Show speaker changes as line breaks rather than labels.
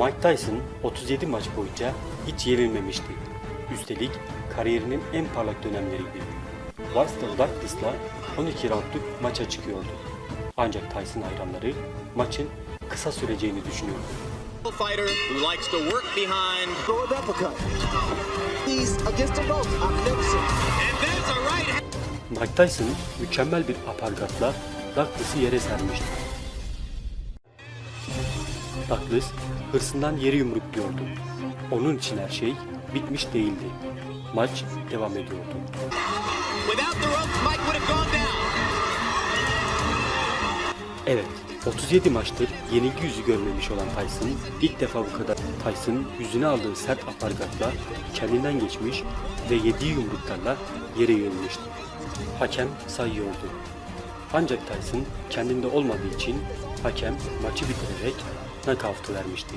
Mike Tyson 37 maç boyunca hiç yenilmemişti. Üstelik kariyerinin en parlak dönemleriydi. Buster Douglas'la 12 roundluk maça çıkıyordu. Ancak Tyson hayranları maçın kısa süreceğini düşünüyordu.
fighter who likes to work behind.
Throw an uppercut. He's against the ropes. I've never seen.
And there's a right hand.
Mike Tyson mükemmel bir apargatla Douglas'ı yere sermişti. Douglas hırsından yeri yumrukluyordu. Onun için her şey bitmiş değildi. Maç devam ediyordu. Evet, 37 maçtır yenilgi yüzü görmemiş olan Tyson ilk defa bu kadar Tyson yüzüne aldığı sert apargatla kendinden geçmiş ve yediği yumruklarla yere yığılmıştı. Hakem sayıyordu. Ancak Tyson kendinde olmadığı için hakem maçı bitirerek knockout'u vermişti.